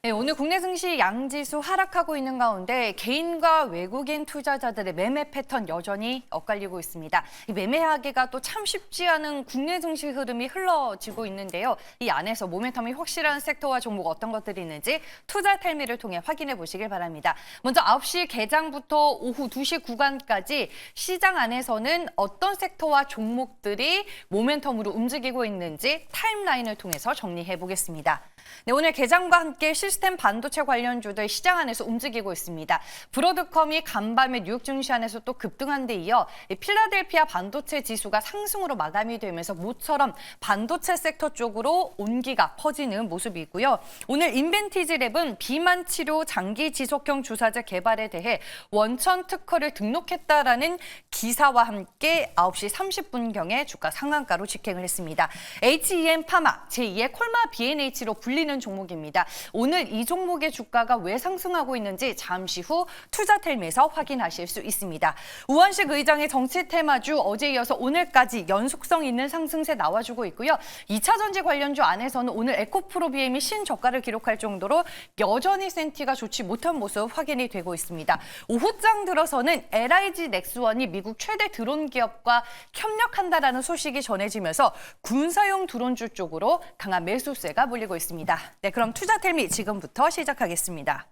네, 오늘 국내 증시 양지수 하락하고 있는 가운데 개인과 외국인 투자자들의 매매 패턴 여전히 엇갈리고 있습니다. 이 매매하기가 또 참 쉽지 않은 국내 증시 흐름이 흘러지고 있는데요. 이 안에서 모멘텀이 확실한 섹터와 종목 어떤 것들이 있는지 투자 텔미를 통해 확인해 보시길 바랍니다. 먼저 9시 개장부터 오후 2시 구간까지 시장 안에서는 어떤 섹터와 종목들이 모멘텀으로 움직이고 있는지 타임라인을 통해서 정리해 보겠습니다. 네, 오늘 개장과 함께 시스템 반도체 관련주들 시장 안에서 움직이고 있습니다. 브로드컴이 간밤에 뉴욕 증시 안에서 또 급등한 데 이어 이 필라델피아 반도체 지수가 상승으로 마감이 되면서 모처럼 반도체 섹터 쪽으로 온기가 퍼지는 모습이고요. 오늘 인벤티지 랩은 비만 치료 장기 지속형 주사제 개발에 대해 원천 특허를 등록했다라는 기사와 함께 9시 30분경에 주가 상한가로 직행을 했습니다. HEM 파마 제2의 콜마 BNH로 불리는 종목입니다. 오늘 이 종목의 주가가 왜 상승하고 있는지 잠시 후 투자텔미에서 확인하실 수 있습니다. 우원식 의장의 정치 테마주 어제 이어서 오늘까지 연속성 있는 상승세 나와주고 있고요. 2차 전지 관련주 안에서는 오늘 에코프로비엠이 신저가를 기록할 정도로 여전히 센티가 좋지 못한 모습 확인이 되고 있습니다. 오후장 들어서는 LIG 넥스원이 미국 최대 드론 기업과 협력한다라는 소식이 전해지면서 군사용 드론주 쪽으로 강한 매수세가 몰리고 있습니다. 네, 그럼 투자텔미 지금 부터 시작하겠습니다.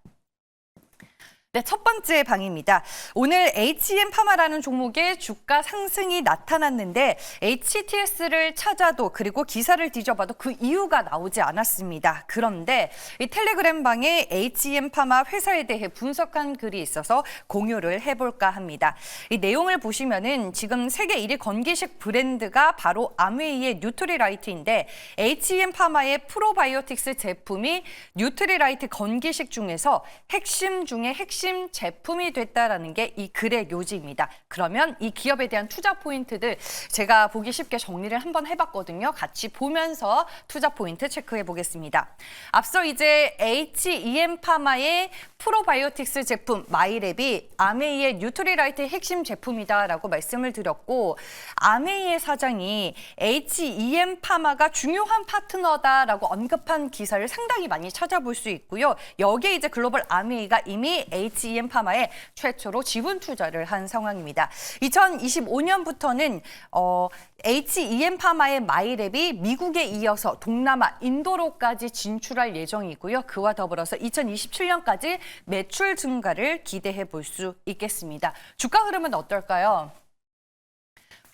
네, 첫 번째 방입니다. 오늘 HM 파마라는 종목의 주가 상승이 나타났는데 HTS를 찾아도 그리고 기사를 뒤져봐도 그 이유가 나오지 않았습니다. 그런데 이 텔레그램 방에 HM 파마 회사에 대해 분석한 글이 있어서 공유를 해볼까 합니다. 이 내용을 보시면은 지금 세계 1위 건기식 브랜드가 바로 아메이의 뉴트리라이트인데 HM 파마의 프로바이오틱스 제품이 뉴트리라이트 건기식 중에서 핵심 중에 핵심 제품이 됐다라는 게 이 글의 요지입니다. 그러면 이 기업에 대한 투자 포인트들 제가 보기 쉽게 정리를 한번 해봤거든요. 같이 보면서 투자 포인트 체크해 보겠습니다. 앞서 이제 HEM 파마의 프로바이오틱스 제품 마이랩이 아메이의 뉴트리라이트의 핵심 제품이다라고 말씀을 드렸고 아메이의 사장이 HEM 파마가 중요한 파트너다라고 언급한 기사를 상당히 많이 찾아볼 수 있고요. 여기에 이제 글로벌 아메이가 이미 HEM 파마에 최초로 지분 투자를 한 상황입니다. 2025년부터는 어, HEM 파마의 마이랩이 미국에 이어서 동남아, 인도로까지 진출할 예정이고요. 그와 더불어서 2027년까지 매출 증가를 기대해 볼 수 있겠습니다. 주가 흐름은 어떨까요?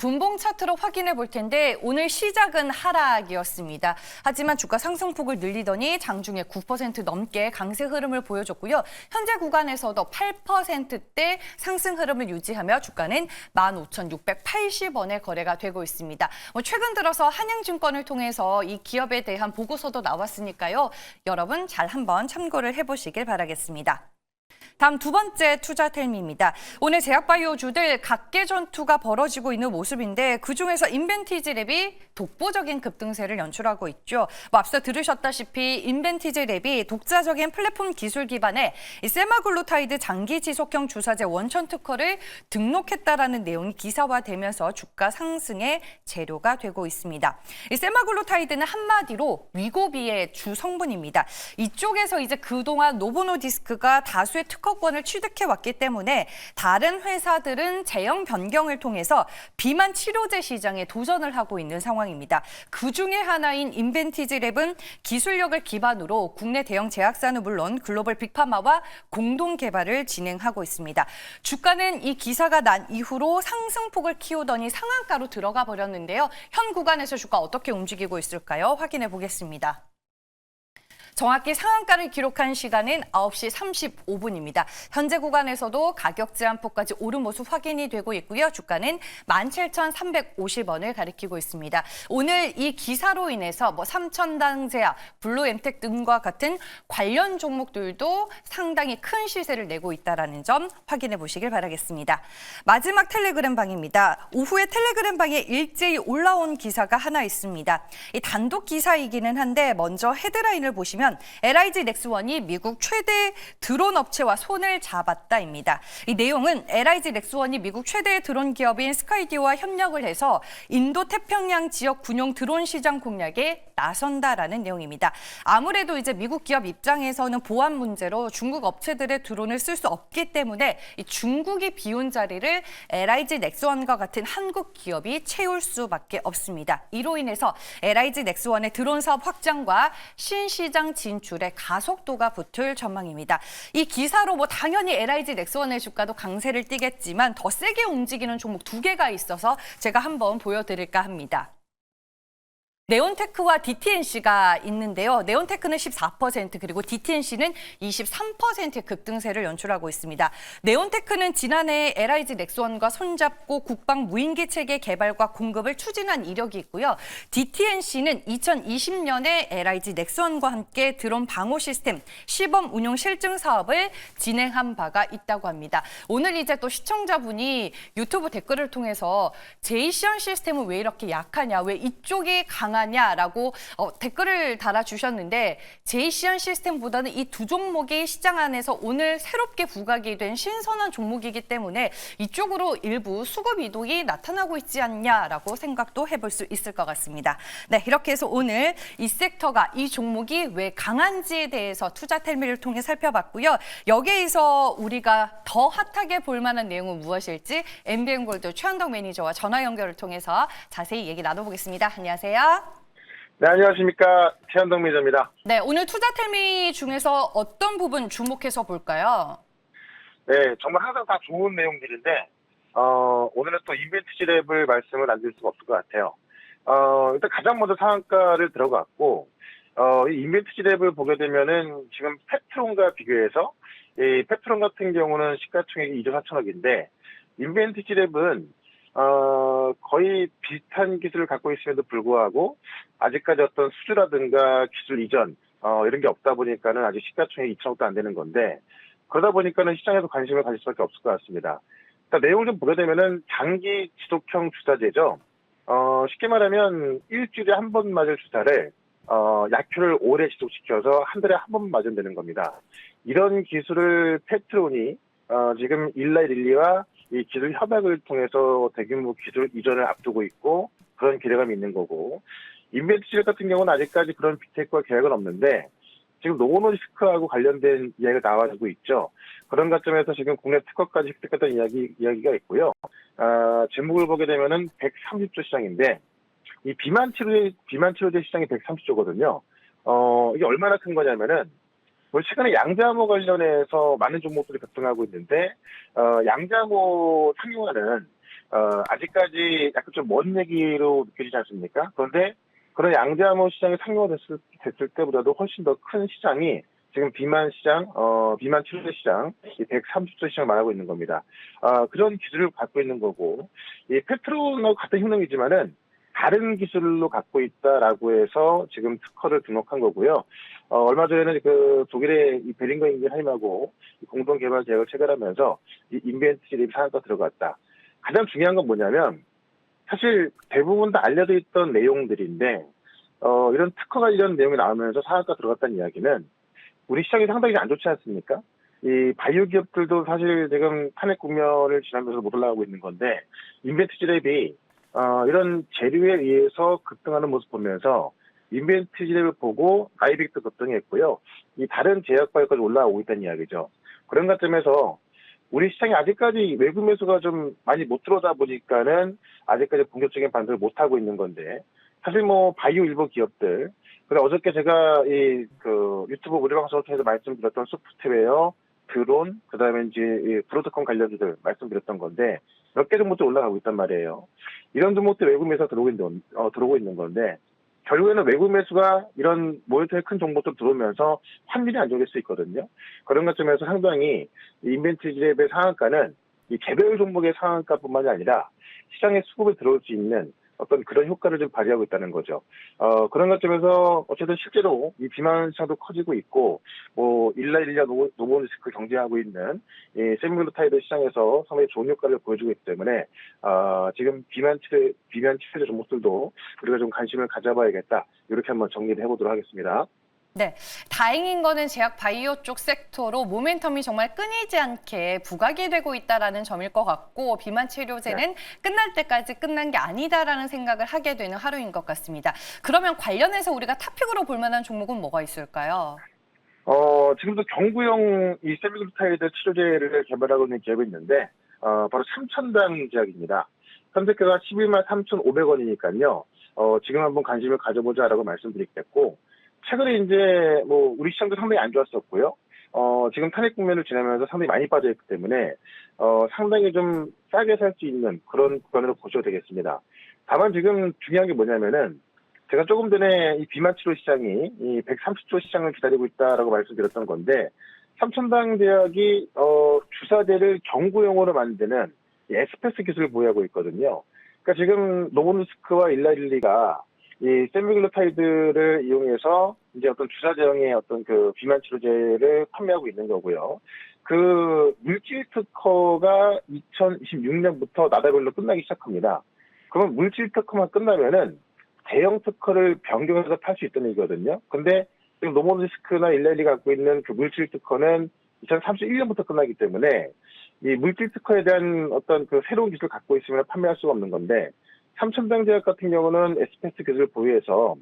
분봉 차트로 확인해 볼 텐데 오늘 시작은 하락이었습니다. 하지만 주가 상승폭을 늘리더니 장중에 9% 넘게 강세 흐름을 보여줬고요. 현재 구간에서도 8%대 상승 흐름을 유지하며 주가는 15,680원에 거래가 되고 있습니다. 뭐 최근 들어서 한양증권을 통해서 이 기업에 대한 보고서도 나왔으니까요. 여러분 잘 한번 참고를 해보시길 바라겠습니다. 다음 두 번째 투자 텔미입니다. 오늘 제약바이오주들 각계 전투가 벌어지고 있는 모습인데 그중에서 인벤티지랩이 독보적인 급등세를 연출하고 있죠. 뭐 앞서 들으셨다시피 인벤티지랩이 독자적인 플랫폼 기술 기반의 이 세마글루타이드 장기 지속형 주사제 원천 특허를 등록했다라는 내용이 기사화되면서 주가 상승의 재료가 되고 있습니다. 이 세마글루타이드는 한마디로 위고비의 주 성분입니다. 이쪽에서 이제 그동안 노보노디스크가 다수의 특허권을 취득해 왔기 때문에 다른 회사들은 제형 변경을 통해서 비만 치료제 시장에 도전을 하고 있는 상황입니다. 그 중에 하나인 인벤티지 랩은 기술력을 기반으로 국내 대형 제약사는 물론 글로벌 빅파마와 공동 개발을 진행하고 있습니다. 주가는 이 기사가 난 이후로 상승폭을 키우더니 상한가로 들어가 버렸는데요. 현 구간에서 주가 어떻게 움직이고 있을까요? 확인해 보겠습니다. 정확히 상한가를 기록한 시간은 9시 35분입니다. 현재 구간에서도 가격 제한폭까지 오른 모습 확인이 되고 있고요. 주가는 17,350원을 가리키고 있습니다. 오늘 이 기사로 인해서 뭐 삼천당제약, 블루엠텍 등과 같은 관련 종목들도 상당히 큰 시세를 내고 있다는 점 확인해 보시길 바라겠습니다. 마지막 텔레그램 방입니다. 오후에 텔레그램 방에 일제히 올라온 기사가 하나 있습니다. 이 단독 기사이기는 한데 먼저 헤드라인을 보시면 보면 LIG 넥스원이 미국 최대 드론 업체와 손을 잡았다입니다. 이 내용은 LIG 넥스원이 미국 최대 드론 기업인 스카이디와 협력을 해서 인도 태평양 지역 군용 드론 시장 공략에 나선다라는 내용입니다. 아무래도 이제 미국 기업 입장에서는 보안 문제로 중국 업체들의 드론을 쓸 수 없기 때문에 이 중국이 비운 자리를 LIG 넥스원과 같은 한국 기업이 채울 수밖에 없습니다. 이로 인해서 LIG 넥스원의 드론 사업 확장과 신시장 진출에 가속도가 붙을 전망입니다. 이 기사로 뭐 당연히 LIG 넥스원의 주가도 강세를 띠겠지만 더 세게 움직이는 종목 두 개가 있어서 제가 한번 보여드릴까 합니다. 네온테크와 DTNC가 있는데요. 네온테크는 14% 그리고 DTNC는 23%의 급등세를 연출하고 있습니다. 네온테크는 지난해 LIG 넥스원과 손잡고 국방 무인기 체계 개발과 공급을 추진한 이력이 있고요. DTNC는 2020년에 LIG 넥스원과 함께 드론 방호 시스템 시범 운용 실증 사업을 진행한 바가 있다고 합니다. 오늘 이제 또 시청자분이 유튜브 댓글을 통해서 제이시언 시스템은 왜 이렇게 약하냐, 왜 이쪽이 강 하냐라고 어, 댓글을 달아주셨는데 제이시언 시스템보다는 이 두 종목이 시장 안에서 오늘 새롭게 부각이 된 신선한 종목이기 때문에 이쪽으로 일부 수급 이동이 나타나고 있지 않냐라고 생각도 해볼 수 있을 것 같습니다. 네, 이렇게 해서 오늘 이 섹터가 이 종목이 왜 강한지에 대해서 투자 텔미를 통해 살펴봤고요. 여기에서 우리가 더 핫하게 볼 만한 내용은 무엇일지 MBN골드 최현덕 매니저와 전화 연결을 통해서 자세히 얘기 나눠보겠습니다. 안녕하세요. 네, 안녕하십니까. 최현동 매니저입니다. 네, 오늘 투자 텔미 중에서 어떤 부분 주목해서 볼까요? 네, 정말 항상 다 좋은 내용들인데, 어, 오늘은 또 이벤트지 랩을 말씀을 안 드릴 수가 없을 것 같아요. 어, 일단 가장 먼저 상한가를 들어갔고, 어, 이 인벤트지 랩을 보게 되면은 지금 페트론과 비교해서, 이 페트론 같은 경우는 시가총액이 2조 4천억인데, 인벤트지 랩은 어, 거의 비슷한 기술을 갖고 있음에도 불구하고 아직까지 어떤 수주라든가 기술 이전 어, 이런 게 없다 보니까는 아직 시가총액이 2천억도 안 되는 건데 그러다 보니까는 시장에서 관심을 가질 수밖에 없을 것 같습니다. 그러니까 내용을 좀 보게 되면은 장기 지속형 주사제죠. 어, 쉽게 말하면 일주일에 한 번 맞을 주사를 어, 약효를 오래 지속시켜서 한 달에 한 번 맞으면 되는 겁니다. 이런 기술을 페트론이 어, 지금 일라이 릴리와 이 기술 협약을 통해서 대규모 기술 이전을 앞두고 있고 그런 기대감이 있는 거고 인벤트실 같은 경우는 아직까지 그런 빅테크와 계획은 없는데 지금 노노리스크하고 관련된 이야기가 나와주고 있죠. 그런 관점에서 지금 국내 특허까지 획득했던 이야기, 이야기가 있고요. 아, 제목을 보게 되면은 130조 시장인데 이 비만 치료제, 비만 치료제 시장이 130조거든요. 어, 이게 얼마나 큰 거냐면은 뭐 최근에 양자모 관련해서 많은 종목들이 급등하고 있는데 어, 양자모 상용화는 어, 아직까지 약간 좀 먼 얘기로 느껴지지 않습니까? 그런데 그런 양자모 시장이 상용화됐을 됐을 때보다도 훨씬 더 큰 시장이 지금 비만 시장, 어, 비만 치료제 시장, 이 130조 시장 말하고 있는 겁니다. 어, 그런 기술을 갖고 있는 거고, 이 페트로너 같은 효능이지만은 다른 기술로 갖고 있다라고 해서 지금 특허를 등록한 거고요. 어, 얼마 전에는 그 독일의 이 베링거 인겐하임하고 공동 개발 계약을 체결하면서 이 인벤트리 사업가 들어갔다. 가장 중요한 건 뭐냐면 사실 대부분 다 알려져 있던 내용들인데 어, 이런 특허 관련 내용이 나오면서 사업가 들어갔다는 이야기는 우리 시장이 상당히 안 좋지 않습니까? 이 바이오 기업들도 사실 지금 탄핵 국면을 지나면서 못 올라가고 있는 건데 인벤트 지랩이 어, 이런 재료에 의해서 급등하는 모습 보면서 인벤트 지랩을 보고 아이빅도 급등했고요. 이 다른 제약바이오까지 올라오고 있다는 이야기죠. 그런 관점에서 우리 시장이 아직까지 외국 매수가 좀 많이 못 들어오다 보니까는 아직까지 본격적인 반등을 못 하고 있는 건데 사실 뭐 바이오 일부 기업들 그래 어저께 제가 이 그 유튜브 우리 방송을 통해서 말씀드렸던 소프트웨어 드론 그다음에 이제 이 브로드컴 관련주들 말씀드렸던 건데 몇개 정도 올라가고 있단 말이에요. 이런 종목들 외국 매수가 들어오고 있는 어, 들어오고 있는 건데 결국에는 외국 매수가 이런 모니터에 큰 종목들 들어오면서 환율이 안 좋을 수 있거든요. 그런 것점에서 상당히 인벤트리 랩의 상한가는 이 개별 종목의 상한가뿐만이 아니라 시장에 수급을 들어올 수 있는 어떤 그런 효과를 좀 발휘하고 있다는 거죠. 어, 그런 것점에서 어쨌든 실제로 이 비만 시장도 커지고 있고, 뭐, 일라 일라 노보리스크 경쟁하고 있는 이 세미글루타이드 시장에서 상당히 좋은 효과를 보여주고 있기 때문에, 어, 지금 비만 치료, 비만 치료제 종목들도 우리가 좀 관심을 가져봐야겠다. 이렇게 한번 정리를 해보도록 하겠습니다. 네, 다행인 거는 제약 바이오 쪽 섹터로 모멘텀이 정말 끊이지 않게 부각이 되고 있다라는 점일 것 같고 비만 치료제는 끝날 때까지 끝난 게 아니다라는 생각을 하게 되는 하루인 것 같습니다. 그러면 관련해서 우리가 탑픽으로 볼 만한 종목은 뭐가 있을까요? 어, 지금도 경구용 이 세미글루타이드 치료제를 개발하고 있는 기업이 있는데, 어, 바로 삼천당 제약입니다. 현재가가 11만 3,500원이니까요. 어, 지금 한번 관심을 가져보자라고 말씀드리겠고, 최근에 이제 뭐 우리 시장도 상당히 안 좋았었고요. 어, 지금 탄핵 국면을 지나면서 상당히 많이 빠져있기 때문에, 어, 상당히 좀 싸게 살 수 있는 그런 구간으로 보셔도 되겠습니다. 다만 지금 중요한 게 뭐냐면은, 제가 조금 전에 이 비만 치료 시장이 이 130조 시장을 기다리고 있다라고 말씀드렸던 건데 삼천당 대학이 어 주사제를 경구용으로 만드는 이 에스페스 기술을 보유하고 있거든요. 그러니까 지금 노보노스크와 일라릴리가 이 세미글루타이드를 이용해서 이제 어떤 주사제형의 어떤 그 비만 치료제를 판매하고 있는 거고요. 그 물질 특허가 2026년부터 나라별로 끝나기 시작합니다. 그러면 물질 특허만 끝나면은 대형 특허를 변경해서 팔 수 있다는 얘기거든요. 근데 지금 노모디스크나 일렐리 갖고 있는 그 물질 특허는 2031년부터 끝나기 때문에 이 물질 특허에 대한 어떤 그 새로운 기술을 갖고 있으면 판매할 수가 없는 건데 삼천당 제약 같은 경우는 에스페스 기술을 보유해서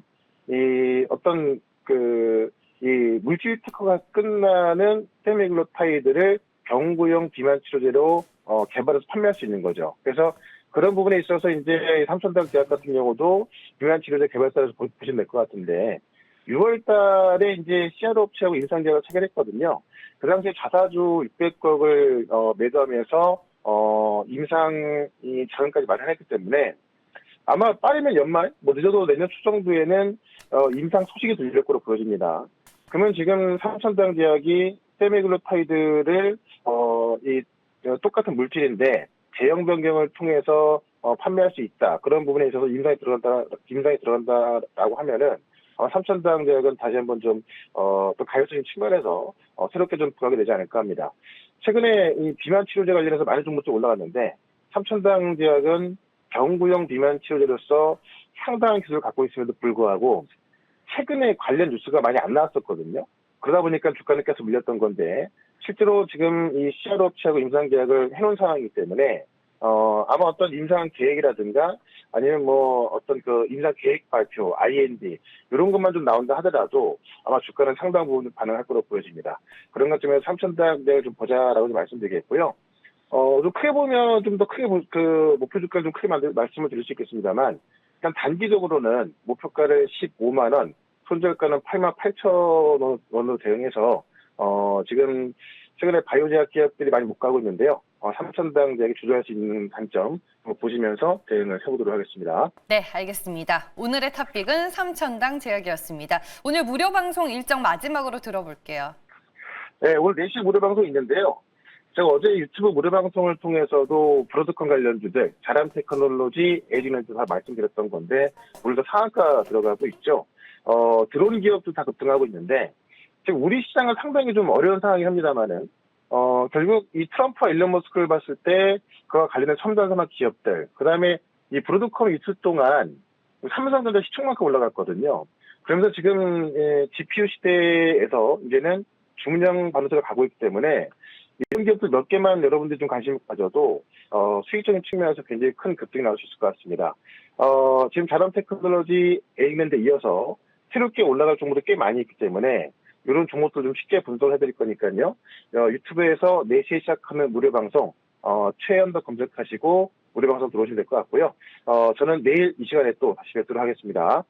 이 어떤 그 이 물질 특허가 끝나는 세미글로타이드를 경구용 비만 치료제로 어, 개발해서 판매할 수 있는 거죠. 그래서 그런 부분에 있어서 이제 삼천당 대학 같은 경우도 비만 치료제 개발사에서 보- 보시면 될 것 같은데 6월 달에 이제 CRO 업체하고 인상계약을 체결했거든요. 그 당시에 자사주 600억을 어, 매도하면서 어, 임상 이 자금까지 마련했기 때문에 아마 빠르면 연말, 뭐 늦어도 내년 초 정도에는 어, 임상 소식이 들릴 거로 보여집니다. 그러면 지금 삼천당 제약이 세미글루타이드를 어, 이 어, 똑같은 물질인데 제형 변경을 통해서 어, 판매할 수 있다. 그런 부분에 있어서 임상에 들어간다, 임상에 들어간다라고 하면은 아마 삼천당 제약은 다시 한번 좀, 어, 또 가격적인 측면에서 어, 새롭게 좀 부각이 되지 않을까 합니다. 최근에 이 비만 치료제 관련해서 많은 종목들이 올라갔는데 삼천당 제약은 경구용 비만 치료제로서 상당한 기술을 갖고 있음에도 불구하고 최근에 관련 뉴스가 많이 안 나왔었거든요. 그러다 보니까 주가는 계속 밀렸던 건데 실제로 지금 이 CRO 업체하고 임상 계약을 해놓은 상황이기 때문에 어 아마 어떤 임상 계획이라든가 아니면 뭐 어떤 그 임상 계획 발표, IND 이런 것만 좀 나온다 하더라도 아마 주가는 상당 부분 반응할 거로 보여집니다. 그런 것점에서 삼천당 대를 좀 보자라고 좀 말씀드리겠고요. 어, 좀 크게 보면 좀 더 크게 보- 그 목표 주가를 좀 크게 만들, 말씀을 드릴 수 있겠습니다만 일단 단기적으로는 목표가를 15만 원, 손절가는 8만 8천 원으로 대응해서 어, 지금 최근에 바이오 제약 기업들이 많이 못 가고 있는데요. 어, 삼천당 대학이 주도할 수 있는 단점 보시면서 대응을 해보도록 하겠습니다. 네, 알겠습니다. 오늘의 탑픽은 삼천당 제약이었습니다. 오늘 무료 방송 일정 마지막으로 들어볼게요. 네, 오늘 4시 무료 방송 있는데요. 제가 어제 유튜브 무료 방송을 통해서도 브로드콘 관련주들, 자람 테크놀로지, 에이지멘트 다 말씀드렸던 건데, 오늘도 상한가 들어가고 있죠. 어, 들어온 기업도 다 급등하고 있는데, 지금 우리 시장은 상당히 좀 어려운 상황이 합니다만은, 어, 결국 이 트럼프와 일론 머스크를 봤을 때, 그와 관련된 첨단 산업 기업들, 그 다음에 이 브로드컴 이틀 동안 삼성전자 시총만큼 올라갔거든요. 그러면서 지금 예, GPU 시대에서 이제는 중량 반도체가 가고 있기 때문에 이런 기업들 몇 개만 여러분들이 좀 관심을 가져도 어, 수익적인 측면에서 굉장히 큰 급등이 나올 수 있을 것 같습니다. 어, 지금 자람 테크놀로지 에이맨데 이어서 새롭게 올라갈 종목도 꽤 많이 있기 때문에 이런 종목들 좀 쉽게 분석을 해드릴 거니까요. 어, 유튜브에서 4시에 시작하는 무료 방송 어, 최연더 검색하시고 무료 방송 들어오시면 될 것 같고요. 어, 저는 내일 이 시간에 또 다시 뵙도록 하겠습니다.